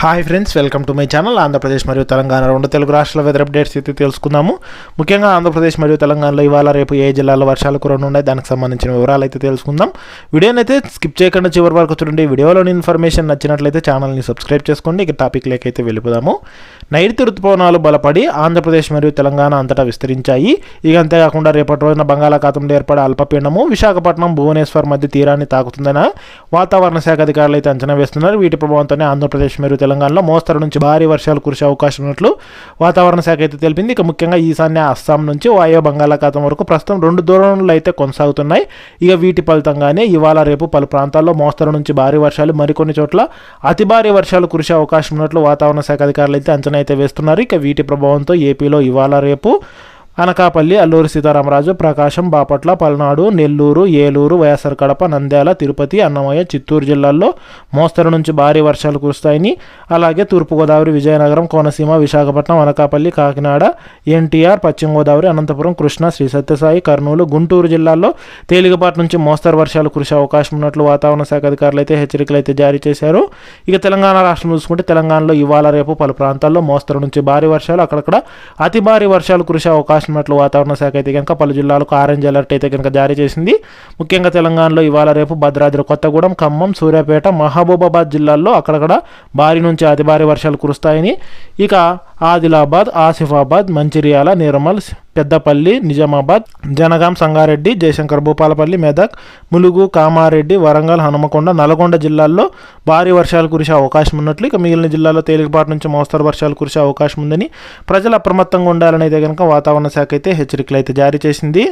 Hi friends welcome to my channel Andhra Pradesh మరియు తెలంగాణ రెండు తెలుగు రాష్ట్రాల వెదర్ అప్డేట్స్ అయితే తెలుసుకుందాము. ముఖ్యంగా ఆంధ్రప్రదేశ్ మరియు తెలంగాణలో ఇవాళ రేపు ఏ జిల్లాలో వర్షాలు కురనున్నాయి దానికి సంబంధించిన వివరాలు అయితే తెలుసుకుందాం. వీడియోని అయితే స్కిప్ చేయకుండా చివరి వరకు చూడండి. వీడియోలోని ఇన్ఫర్మేషన్ నచ్చినట్లయితే ఛానల్ని సబ్స్క్రైబ్ చేసుకోండి. ఇక టాపిక్ లేకైతే వెళ్ళిపోదాము. నైరుతి ఋతుపవనాలు బలపడి ఆంధ్రప్రదేశ్ మరియు తెలంగాణ అంతటా విస్తరించాయి. ఇక అంతేకాకుండా రేపటి రోజున బంగాళాఖాతంలో ఏర్పడే అల్పపీండము విశాఖపట్నం భువనేశ్వర్ మధ్య తీరాన్ని తాకుతుందని వాతావరణ శాఖ అధికారులు అయితే అంచనా వేస్తున్నారు. వీటి ప్రభావంతోనే ఆంధ్రప్రదేశ్ మరియు తెలంగాణలో మోస్తరు నుంచి భారీ వర్షాలు కురిసే అవకాశం ఉన్నట్లు వాతావరణ శాఖ అయితే తెలిపింది. ఇక ముఖ్యంగా ఈశాన్య అస్సాం నుంచి వాయు బంగాళాఖాతం వరకు ప్రస్తుతం రెండు దూరంలో అయితే కొనసాగుతున్నాయి. ఇక వీటి ఫలితంగానే ఇవాళ రేపు పలు ప్రాంతాల్లో మోస్తరు నుంచి భారీ వర్షాలు మరికొన్ని చోట్ల అతి భారీ వర్షాలు కురిసే అవకాశం ఉన్నట్లు వాతావరణ శాఖ అధికారులు అయితే అంచనా అయితే వేస్తున్నారు. ఇక వీటి ప్రభావంతో ఏపీలో ఇవాళ రేపు అనకాపల్లి అల్లూరి సీతారామరాజు ప్రకాశం బాపట్ల పల్నాడు నెల్లూరు ఏలూరు వైఎస్ఆర్ కడప నంద్యాల తిరుపతి అన్నమయ్య చిత్తూరు జిల్లాల్లో మోస్తరు నుంచి భారీ వర్షాలు కురుస్తాయని అలాగే తూర్పుగోదావరి విజయనగరం కోనసీమ విశాఖపట్నం అనకాపల్లి కాకినాడ ఎన్టీఆర్ పశ్చిమ గోదావరి అనంతపురం కృష్ణా శ్రీ సత్యసాయి కర్నూలు గుంటూరు జిల్లాల్లో తేలికపాటి నుంచి మోస్తరు వర్షాలు కురిసే అవకాశం ఉన్నట్లు వాతావరణ శాఖ అధికారులు అయితే హెచ్చరికలు అయితే జారీ చేశారు. ఇక తెలంగాణ రాష్ట్రం చూసుకుంటే తెలంగాణలో ఇవాళ రేపు పలు ప్రాంతాల్లో మోస్తరు నుంచి భారీ వర్షాలు అక్కడక్కడ అతి భారీ వర్షాలు కురిసే అవకాశం ఉన్నట్లు వాతావరణ శాఖ అయితే కనుక పలు జిల్లాలకు ఆరెంజ్ అలర్ట్ అయితే కనుక జారీ చేసింది. ముఖ్యంగా తెలంగాణలో ఇవాళ రేపు భద్రాద్రి కొత్తగూడెం ఖమ్మం సూర్యాపేట మహబూబాబాద్ జిల్లాల్లో అక్కడక్కడ భారీ నుంచి అతి భారీ వర్షాలు కురుస్తాయని. ఇక ఆదిలాబాద్ ఆసిఫాబాద్ మంచిర్యాల నిర్మల్ పెద్దపల్లి నిజామాబాద్ జనగాం సంగారెడ్డి జయశంకర్ భూపాలపల్లి మెదక్ ములుగు కామారెడ్డి వరంగల్ హనుమకొండ నల్గొండ జిల్లాల్లో భారీ వర్షాలు కురిసే అవకాశం ఉన్నట్లు ఇక మిగిలిన జిల్లాల్లో తేలికపాటి నుంచి మోస్తరు వర్షాలు కురిసే అవకాశం ఉందని ప్రజలు అప్రమత్తంగా ఉండాలని అయితే కనుక వాతావరణ శాఖ అయితే హెచ్చరికలు అయితే జారీ చేసింది.